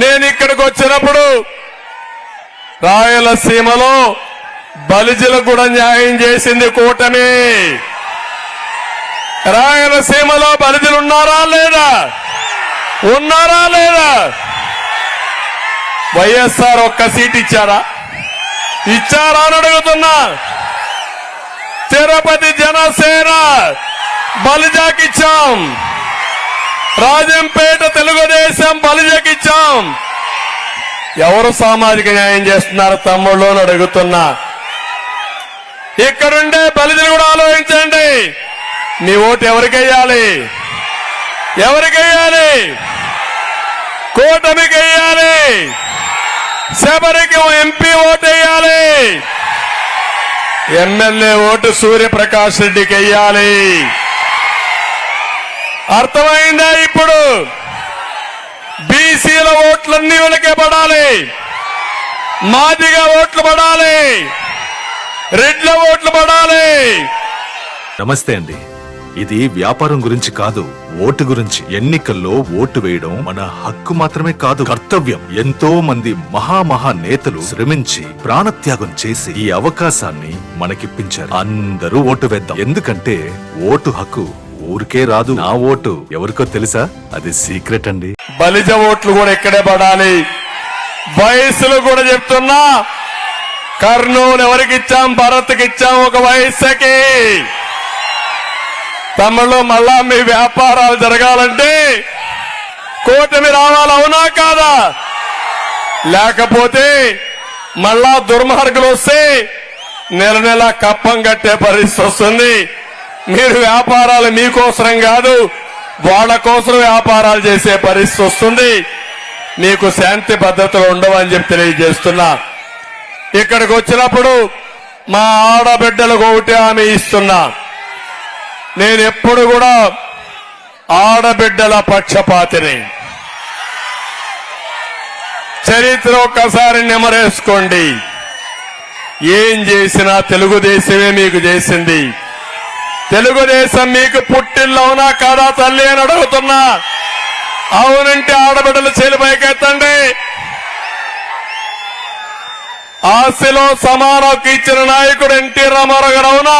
నేను ఇక్కడికి వచ్చినప్పుడు రాయలసీమలో బలిజలకు కూడా న్యాయం చేసింది కూటమి. రాయలసీమలో బలిజలు ఉన్నారా లేదా? ఉన్నారా లేదా? వైఎస్ఆర్ ఒక్క సీట్ ఇచ్చారా? ఇచ్చారా అని అడుగుతున్నా. తిరుపతి జనసేన బలిజాకిచ్చాం. రాజంపేట తెలుగుదేశం బలిజకిచ్చాం. ఎవరు సామాజిక న్యాయం చేస్తున్నారు తమ్ముళ్ళు అని అడుగుతున్నా. ఇక్కడుండే బలిజలు కూడా ఆలోచించండి. మీ ఓటు ఎవరికెయ్యాలి ఎవరికెయ్యాలి కూటమికి వెయ్యాలి శబరికి ఎంపీ ఓటు వేయాలి. ఎమ్మెల్యే ఓటు సూర్యప్రకాష్ రెడ్డికి వెయ్యాలి అర్థమైందా ఇప్పుడు? బీసీల ఓట్లన్నీ వెనకే పడాలి మాదిగా ఓట్లు పడాలి. రెడ్ల ఓట్లు పడాలి. నమస్తే అండి. ఇది వ్యాపారం గురించి కాదు ఓటు గురించి. ఎన్నికల్లో ఓటు వేయడం మన హక్కు మాత్రమే కాదు కర్తవ్యం. ఎంతో మంది మహామహా నేతలు శ్రమించి ప్రాణత్యాగం చేసి ఈ అవకాశాన్ని మనకిప్పించారు. అందరూ ఓటు వేద్దాం. ఎందుకంటే ఓటు హక్కు ఊరికే రాదు. నా ఓటు ఎవరికో తెలుసా? అది సీక్రెట్ అండి. బలిజ ఓట్లు కూడా ఇక్కడే పడాలి. వయసులు కూడా చెప్తున్నా. కర్నూలు ఎవరికి ఇచ్చాం? భరత్కి ఇచ్చాం ఒక వయస్సుకి. తమిళలో మళ్ళా మీ వ్యాపారాలు జరగాలంటే కూటమి రావాలి అవునా కాదా? లేకపోతే మళ్ళా దుర్మార్గులు వస్తే నెల నెల కప్పం కట్టే పరిస్థితి వస్తుంది. మీరు వ్యాపారాలు మీకోసరం కాదు వాళ్ళ కోసం వ్యాపారాలు చేసే పరిస్థితి వస్తుంది. మీకు శాంతి భద్రతలు ఉండవని చెప్పి తెలియజేస్తున్నా. ఇక్కడికి వచ్చినప్పుడు మా ఆడబిడ్డలకు ఒకటి హామీ ఇస్తున్నా. నేను ఎప్పుడు కూడా ఆడబిడ్డల పక్షపాతిని. చరిత్ర ఒక్కసారి నెమరేసుకోండి. ఏం చేసినా తెలుగుదేశమే మీకు చేసింది. తెలుగుదేశం మీకు పుట్టిల్లు కాదా తల్లి అని అడుగుతున్నా. అవునంటే ఆడబిడ్డలు చేలు పైకెత్తండి. ఆస్తిలో సమానకు ఇచ్చిన నాయకుడు ఎన్టీ రామారావు గారు అవునా?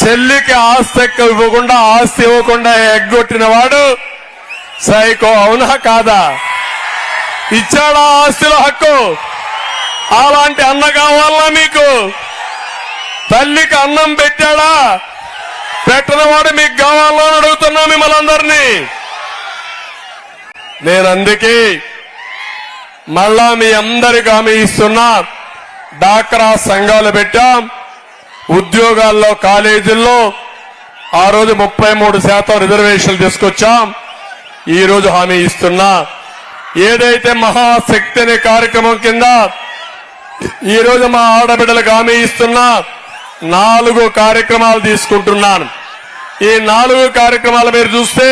చెల్లికి ఆస్తి ఎక్కువ ఇవ్వకుండా ఆస్తి ఇవ్వకుండా ఎగ్గొట్టిన వాడు సైకో అవునా కాదా? ఇచ్చాడా ఆస్తిలో హక్కు? అలాంటి అన్న కావాలా మీకు? తల్లికి అన్నం పెట్టాడా? పెట్టినవాడు మీకు కావాలా అని అడుగుతున్నా మిమ్మల్ని అందరినీ. నేను అందుకే మళ్ళా మీ అందరికి హామీ ఇస్తున్నా. డాక్రా సంఘాలు పెట్టాం. ఉద్యోగాల్లో కాలేజీల్లో ఆ రోజు ముప్పై మూడు శాతం రిజర్వేషన్లు తీసుకొచ్చాం. ఈ రోజు హామీ ఇస్తున్నా. ఏదైతే మహాశక్తి అనే కార్యక్రమం కింద ఈ రోజు మా ఆడబిడ్డలకు హామీ ఇస్తున్నా. నాలుగు కార్యక్రమాలు తీసుకుంటున్నాను. ఈ నాలుగు కార్యక్రమాలు మీరు చూస్తే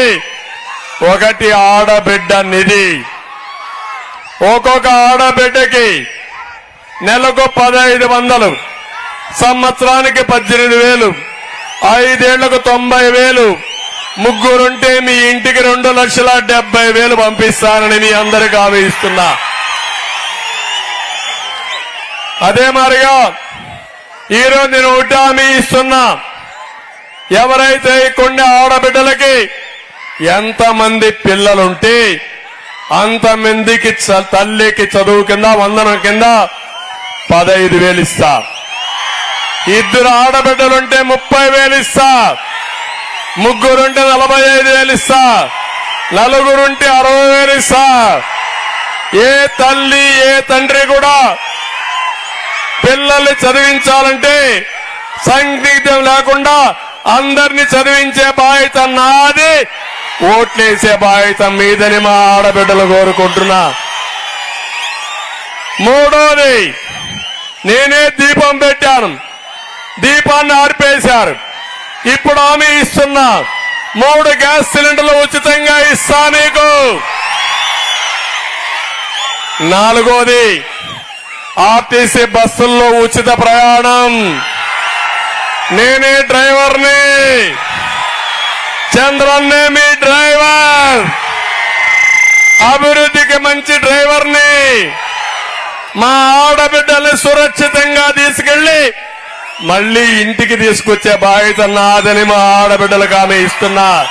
ఒకటి ఆడబిడ్డ నిధి ఒక్కొక్క ఆడబిడ్డకి నెలకు పదహైదు వందలు సంవత్సరానికి పద్దెనిమిది వేలు ఐదేళ్ళకు తొంభై వేలు ముగ్గురుంటే మీ ఇంటికి రెండు లక్షల డెబ్బై వేలు పంపిస్తానని మీ అందరికి హామీ అదే మారిగా ఈరోజు నేను ఒకటి హామీ ఇస్తున్నా. ఎవరైతే కొన్ని ఆడబిడ్డలకి ఎంతమంది పిల్లలుంటే అంతమందికి చ- తల్లికి చదువు కింద వందనం కింద పదహైదు వేలు ఇస్తా. ఇద్దరు ఆడబిడ్డలుంటే ముప్పై వేలు ఇస్తా. ముగ్గురుంటే నలభై ఐదు వేలు ఇస్తా. నలుగురుంటే అరవై వేలు ఇస్తా. ఏ తల్లి ఏ తండ్రి కూడా పిల్లల్ని చదివించాలంటే సందిగ్ధం లేకుండా అందరిని చదివించే బాధ్యత నాది. ఓట్లేసే బాధ్యత మీదని మా ఆడబిడ్డలు కోరుకుంటున్నా. మూడోది నేనే దీపం పెట్టాను. దీపాన్ని ఆర్పేశారు. ఇప్పుడు ఆమె ఇస్తున్నా. మూడు గ్యాస్ సిలిండర్లు ఉచితంగా ఇస్తా మీకు నాలుగోది ఆర్టీసీ బస్సుల్లో ఉచిత ప్రయాణం. నేనే డ్రైవర్ని. చంద్రన్నే మీ డ్రైవర్. అభివృద్ధికి మంచి డ్రైవర్ని. మా ఆడబిడ్డల్ని సురక్షితంగా తీసుకెళ్ళి మళ్ళీ ఇంటికి తీసుకొచ్చే బాధ్యత నాదని మా ఆడబిడ్డలకు ఆమె ఇస్తున్నా